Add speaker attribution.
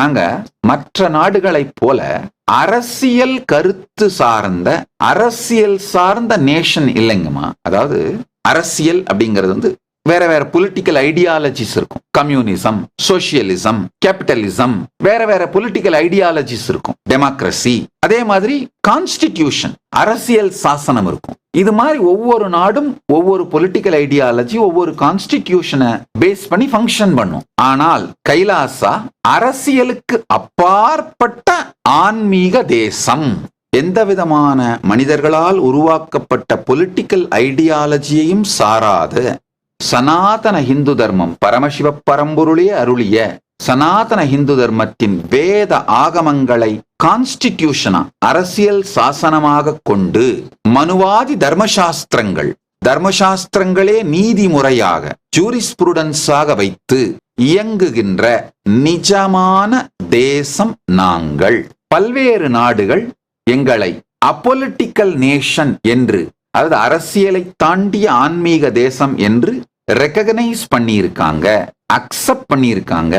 Speaker 1: நாங்க மற்ற நாடுகளைப் போல அரசியல் கருத்து சார்ந்த அரசியல் சார்ந்த நேஷன் இல்லைங்கம்மா. அதாவது அரசியல் அப்படிங்கிறது வந்து வேற வேற பொலிட்டிக்கல் ஐடியாலஜிஸ் இருக்கும். கம்யூனிசம் சோசியலிசம் கேபிட்டலிசம் வேற வேற பொலிட்டிக்கல் ஐடியாலஜிஸ் இருக்கும். டெமோக்ரஸி அதே மாதிரி கான்ஸ்டிடியூஷன் அரசியல் சாசனம் இருக்கும். இது மாதிரி ஒவ்வொரு நாடும் ஒவ்வொரு பொலிட்டிக்கல் ஐடியாலஜி ஒவ்வொரு கான்ஸ்டிடியூஷனை பேஸ் பண்ணி ஃபங்க்ஷன் பண்ணும். ஆனால் கைலாசா அரசியலுக்கு அப்பாற்பட்ட ஆன்மீக தேசம். எந்த விதமான மனிதர்களால் உருவாக்கப்பட்ட பொலிட்டிக்கல் ஐடியாலஜியையும் சாராத. சனாதன இந்து தர்மம் பரமசிவ பரம்பொருளே அருளிய சனாதன இந்து தர்மத்தின் வேத ஆகமங்களை கான்ஸ்டிடியூஷனா அரசியல் சாசனமாக கொண்டு மனுவாதி தர்மசாஸ்திரங்கள். தர்மசாஸ்திரங்களே நீதிமுறையாக ஜூரிஸ்புருடன்ஸாக வைத்து இயங்குகின்ற நிஜமான தேசம் நாங்கள். பல்வேறு நாடுகள் எங்களை அப்பொலிட்டிக்கல் நேஷன் என்று அதாவது அரசியலை தாண்டிய ஆன்மீக தேசம் என்று ரெக்கக்னைஸ் பண்ணியிருக்காங்க அக்செப்ட் பண்ணியிருக்காங்க.